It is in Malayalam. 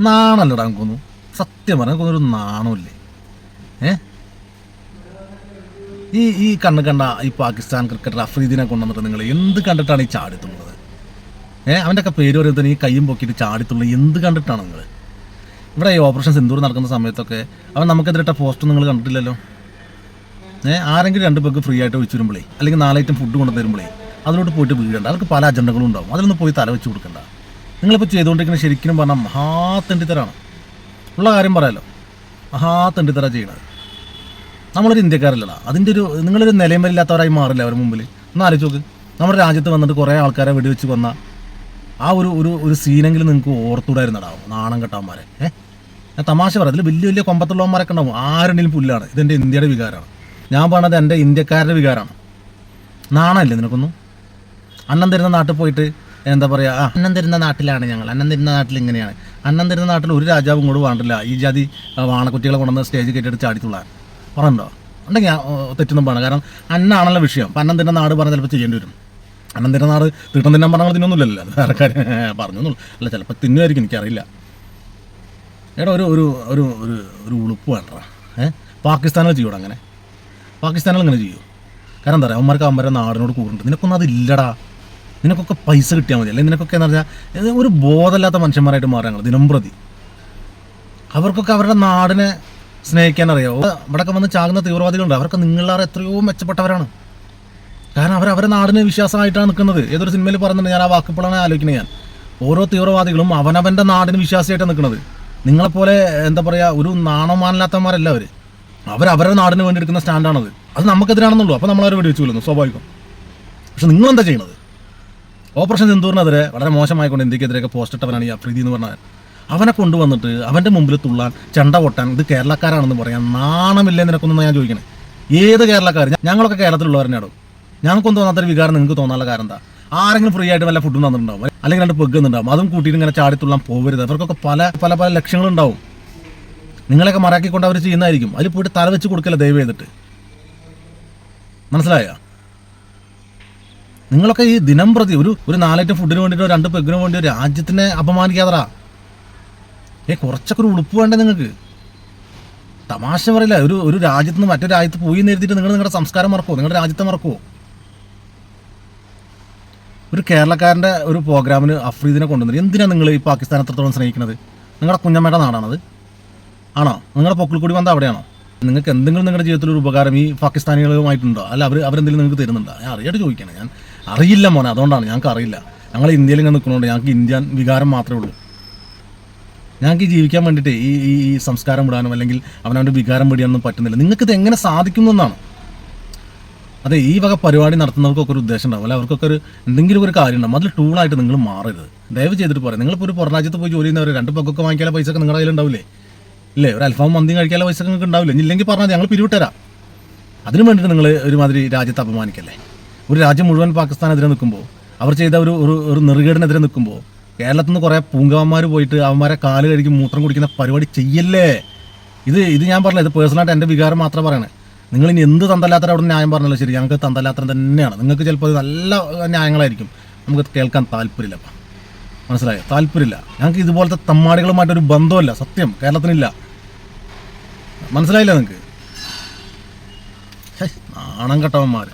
നാണല്ലടാ എനിക്കൊന്നു സത്യം പറഞ്ഞാൽ എനിക്കൊന്നൊരു നാണമില്ലേ ഏ? ഈ ഈ കണ്ണ് കണ്ട ഈ പാകിസ്ഥാൻ ക്രിക്കറ്റർ അഫ്രീദിനെ കൊണ്ടുവന്നിട്ട് നിങ്ങൾ എന്ത് കണ്ടിട്ടാണ് ഈ ചാടിത്തുള്ളത്? ഏഹ് അവന്റെ ഒക്കെ പേര് പറയുന്നത് ഈ കയ്യും പൊക്കിയിട്ട് ചാടിത്തുള്ളത് എന്ത് കണ്ടിട്ടാണ് നിങ്ങൾ? ഇവിടെ ഈ ഓപ്പറേഷൻ സിന്ദൂർ നടക്കുന്ന സമയത്തൊക്കെ അവൻ നമുക്കെതിരിട്ട പോസ്റ്റ് നിങ്ങൾ കണ്ടിട്ടില്ലല്ലോ? ഏഹ് ആരെങ്കിലും രണ്ട് പേർക്ക് ഫ്രീ ആയിട്ട് ഒഴിച്ചു വരുമ്പോഴേ അല്ലെങ്കിൽ നാലായിട്ടും ഫുഡ് കൊണ്ടു തരുമ്പോഴേ അതിലോട്ട് പോയിട്ട് വീഴണ്ട. അവർക്ക് പല അജണ്ടകളും ഉണ്ടാവും. അതിലൊന്നും പോയി തല വെച്ച് കൊടുക്കണ്ട. നിങ്ങളിപ്പോൾ ചെയ്തുകൊണ്ടിരിക്കുന്ന ശരിക്കും പറഞ്ഞാൽ മഹാ തെണ്ടിത്തരാണ്. ഉള്ള കാര്യം പറയാലോ. മഹാ തെണ്ടിത്തര ചെയ്യണത്. നമ്മളൊരു ഇന്ത്യക്കാരല്ലടാ. അതിന്റെ ഒരു നിങ്ങളൊരു നിലയമല്ലാത്തവരായി മാറില്ല അവരുടെ മുമ്പിൽ ഒന്ന് ആലോചിച്ച് നോക്ക് നമ്മുടെ രാജ്യത്ത് വന്നിട്ട് കുറേ ആൾക്കാരെ വെടിവെച്ച് കൊന്ന ആ ഒരു ഒരു ഒരു സീനെങ്കിലും നിങ്ങൾക്ക് ഓർത്തൂടായിരുന്നടാവും നാണം കെട്ടാന്മാരെ ഏഹ് ഞാൻ തമാശ പറയാം. അതിൽ വലിയ വലിയ കൊമ്പത്തുള്ളവന്മാരൊക്കെ ഉണ്ടാവും. ആരുടെയും പുല്ലാണ്. ഇതെന്റെ ഇന്ത്യയുടെ വികാരമാണ്. ഞാൻ പറഞ്ഞത് എന്റെ ഇന്ത്യക്കാരുടെ വികാരമാണ്. നാണമല്ലേ നിനക്കൊന്നും? അന്നം തരുന്ന നാട്ടിൽ പോയിട്ട് എന്താ പറയുക ആ അന്നം തരുന്ന നാട്ടിലാണ് ഞങ്ങൾ. അന്നം തരുന്ന നാട്ടിൽ ഇങ്ങനെയാണ്. അന്നം തരുന്ന നാട്ടിൽ ഒരു രാജാവും കൂടെ വേണ്ടില്ല ഈ ജാതി വാണക്കുട്ടികളെ കൊണ്ടുവന്ന് സ്റ്റേജ് കയറ്റിയിട്ട് ചാടിത്തുള്ളാൻ. പറഞ്ഞോ ഉണ്ടെങ്കിൽ തെറ്റൊന്നും പറയണം കാരണം അന്നാണല്ലോ വിഷയം. അപ്പം അന്നം തരുന്ന നാട് പറഞ്ഞാൽ ചിലപ്പോൾ ചെയ്യേണ്ടി വരും. അന്നം തരുന്ന നാട് തീട്ടം തിന്നാൻ പറഞ്ഞാൽ തിന്നൊന്നുമില്ലല്ലോ. അത് വേറെ കാര്യം. അല്ല ചിലപ്പോൾ തിന്നുമായിരിക്കും എനിക്കറിയില്ല. എടാ ഒരു ഒരു ഒരു ഒരു ഒരു ഉളുപ്പ് വേണ്ട ഏഹ് പാകിസ്ഥാനിൽ ചെയ്യൂടാ അങ്ങനെ. പാകിസ്ഥാനിൽ അങ്ങനെ ചെയ്യൂ. കാരണം എന്താ പറയുക അവന്മാർക്ക് അവന്മാരെ നാടിനോട് കൂറുണ്ട്. നിനക്കൊന്നും അതില്ലടാ. നിനക്കൊക്കെ പൈസ കിട്ടിയാൽ മതി. അല്ലെങ്കിൽ നിനക്കൊക്കെ എന്ന് പറഞ്ഞാൽ ഒരു ബോധമില്ലാത്ത മനുഷ്യന്മാരായിട്ട് മാറുക ദിനം പ്രതി അവർക്കൊക്കെ അവരുടെ നാടിനെ സ്നേഹിക്കാൻ അറിയാമോ ഇവിടെയൊക്കെ വന്ന് ചാകുന്ന തീവ്രവാദികളുണ്ട്. അവർക്ക് നിങ്ങളാർ എത്രയോ മെച്ചപ്പെട്ടവരാണ്. കാരണം അവർ അവരുടെ നാടിന് വിശ്വാസമായിട്ടാണ് നിൽക്കുന്നത്. ഏതൊരു സിനിമയിൽ പറഞ്ഞിട്ടുണ്ട് ഞാൻ ആ വാക്കിപ്പോഴാണ് ആലോചിക്കുന്നത് ഞാൻ. ഓരോ തീവ്രവാദികളും അവനവന്റെ നാടിന് വിശ്വാസമായിട്ടാണ് നിൽക്കുന്നത്. നിങ്ങളെപ്പോലെ എന്താ പറയുക ഒരു നാണമാനില്ലാത്തവന്മാരല്ല അവർ അവർ അവരുടെ നാടിന് വേണ്ടി എടുക്കുന്ന സ്റ്റാൻഡാണത്. അത് നമുക്കെതിരാണെന്നുള്ളൂ. അപ്പോൾ നമ്മളവരെ വെടിവെച്ച് കൊല്ലുന്നു സ്വാഭാവികം. പക്ഷെ നിങ്ങളെന്താ ചെയ്യുന്നത് ഓപ്പറേഷൻ സിന്ദൂറിനെതിരെ വളരെ മോശമായിക്കൊണ്ട് ഇന്ത്യക്കെതിരെയൊക്കെ പോസ്റ്റ് ഇട്ടവനാണ് ഈ അഫ്രീദി എന്ന് പറഞ്ഞാൽ അവനെ കൊണ്ടുവന്നിട്ട് അവന്റെ മുമ്പിൽ തുള്ളാൻ ചെണ്ട പൊട്ടാൻ ഇത് കേരളക്കാരാണെന്ന് പറയാൻ നാണമില്ലേ നിനക്കൊന്നും ഞാൻ ചോദിക്കണേ? ഏത് കേരളക്കാർ ഞങ്ങളൊക്കെ കേരളത്തിലുള്ളവരെന്നെയാണോ ഞങ്ങൾക്കൊന്നും തോന്നാത്തൊരു വികാരം നിങ്ങൾക്ക് തോന്നാനുള്ള കാരണം എന്താ? ആരെങ്കിലും ഫ്രീ ആയിട്ട് വല്ല ഫുഡും തന്നിട്ടുണ്ടാവും. അല്ലെങ്കിൽ രണ്ട് പെഗ്ഗുന്നുണ്ടാവും അതും കൂട്ടിയിട്ട് ഇങ്ങനെ ചാടിത്തുള്ളാൻ പോകരുത് അവർക്കൊക്കെ പല പല പല ലക്ഷ്യങ്ങളുണ്ടാവും നിങ്ങളെയൊക്കെ മറക്കിക്കൊണ്ട് അവർ ചെയ്യുന്നതായിരിക്കും. അതിൽ പോയിട്ട് തല വെച്ച് കൊടുക്കല്ല ദയവ് ചെയ്തിട്ട്? മനസ്സിലായോ? നിങ്ങളൊക്കെ ഈ ദിനം പ്രതി ഒരു ഒരു നാലായിട്ട് ഫുഡിന് വേണ്ടിയിട്ടോ രണ്ട് പെഗ്ഗിന് വേണ്ടിയോ രാജ്യത്തിനെ അപമാനിക്കാതറാ ഏ കുറച്ചൊക്കെ ഒരു ഉളുപ്പ് വേണ്ടേ നിങ്ങൾക്ക്? തമാശ പറയില്ല ഒരു ഒരു രാജ്യത്ത് നിന്ന് മറ്റൊരു രാജ്യത്ത് പോയി എന്ന് നിങ്ങൾ നിങ്ങളുടെ സംസ്കാരം മറക്കുമോ നിങ്ങളുടെ രാജ്യത്തെ മറക്കുമോ ഒരു കേരളക്കാരന്റെ ഒരു പ്രോഗ്രാമിന് അഫ്രീദിനെ കൊണ്ടുവന്നത് എന്തിനാണ് നിങ്ങൾ ഈ പാകിസ്ഥാൻ എത്രത്തോളം സ്നേഹിക്കുന്നത്? നിങ്ങളുടെ കുഞ്ഞമ്മയുടെ നാടാണത്. ആണോ? നിങ്ങളുടെ പൊക്കിൾ കൂടി വന്നാൽ അവിടെയാണോ? നിങ്ങൾക്ക് എന്തെങ്കിലും നിങ്ങളുടെ ജീവിതത്തിൽ ഒരു ഉപകാരം ഈ പാകിസ്ഥാനികളുമായിട്ടുണ്ടോ? അല്ല അവർ അവരെന്തെങ്കിലും നിങ്ങൾക്ക് തരുന്നുണ്ടോ? ഞാൻ അറിയായിട്ട് ചോദിക്കണം ഞാൻ അറിയില്ല മോനെ അതുകൊണ്ടാണ്. ഞങ്ങൾക്ക് അറിയില്ല. ഞങ്ങൾ ഇന്ത്യയിൽ ഇങ്ങനെ നിൽക്കുന്നതുകൊണ്ട് ഞങ്ങൾക്ക് ഇന്ത്യൻ വികാരം മാത്രമേ ഉള്ളൂ. ഞങ്ങൾക്ക് ജീവിക്കാൻ വേണ്ടിയിട്ട് ഈ ഈ ഈ സംസ്കാരം വിടാനും അല്ലെങ്കിൽ അവനവന്റെ വികാരം വിടിയാനൊന്നും പറ്റുന്നില്ല. നിങ്ങൾക്ക് ഇത് എങ്ങനെ സാധിക്കുന്നു എന്നാണ്. അതെ ഈ വക പരിപാടി നടത്തുന്നവർക്കൊക്കെ ഒരു ഉദ്ദേശം ഉണ്ടാവും. അല്ലെ അവർക്കൊക്കെ ഒരു എന്തെങ്കിലും ഒരു കാര്യം ഉണ്ടാവും. അതിൽ ടൂളായിട്ട് നിങ്ങൾ മാറരുത്. ദയവ് ചെയ്തിട്ട് പറയാം. നിങ്ങളിപ്പോൾ ഒരു പുറം രാജ്യത്ത് പോയി ജോലി ചെയ്യുന്നവർ രണ്ട് പക്കൊക്കെ വാങ്ങിക്കാനുള്ള പൈസ ഒക്കെ നിങ്ങളുടെ കയ്യിലുണ്ടാവില്ലേ ഇല്ലേ? ഒരു അൽഫാം മന്തി കഴിക്കാനുള്ള പൈസ നിങ്ങൾക്ക് ഉണ്ടാവില്ലേ? ഇല്ലെങ്കിൽ പറഞ്ഞാൽ ഞങ്ങൾ പിരിവിട്ടരാം. അതിനു വേണ്ടിയിട്ട് നിങ്ങൾ ഒരുമാതിരി രാജ്യത്തെ അപമാനിക്കല്ലേ? ഒരു രാജ്യം മുഴുവൻ പാകിസ്ഥാനെതിരെ നിൽക്കുമ്പോൾ അവർ ചെയ്ത ഒരു ഒരു നെറുകേടിനെതിരെ നിൽക്കുമ്പോൾ കേരളത്തിൽ നിന്ന് കുറേ പൂങ്കവന്മാർ പോയിട്ട് അവന്മാരെ കാൽ കഴിക്കും മൂത്രം കുടിക്കുന്ന പരിപാടി ചെയ്യല്ലേ? ഇത് ഇത് ഞാൻ പറഞ്ഞില്ല ഇത് പേഴ്സണലായിട്ട് എന്റെ വികാരം മാത്രം പറയണേ. നിങ്ങൾ ഇനി എന്ത് തന്തല്ലാത്തര അവിടെ ന്യായം പറഞ്ഞല്ലോ ശരി ഞങ്ങൾക്ക് തന്തല്ലാത്തരം തന്നെയാണ്. നിങ്ങൾക്ക് ചിലപ്പോൾ നല്ല ന്യായങ്ങളായിരിക്കും. നമുക്ക് കേൾക്കാൻ താല്പര്യമില്ല. മനസ്സിലായോ? താല്പര്യമില്ല. ഞങ്ങൾക്ക് ഇതുപോലത്തെ തമ്മാടികളുമായിട്ടൊരു ബന്ധമില്ല സത്യം. കേരളത്തിനില്ല. മനസ്സിലായില്ല നിങ്ങൾക്ക്? നാണം കെട്ടവന്മാർ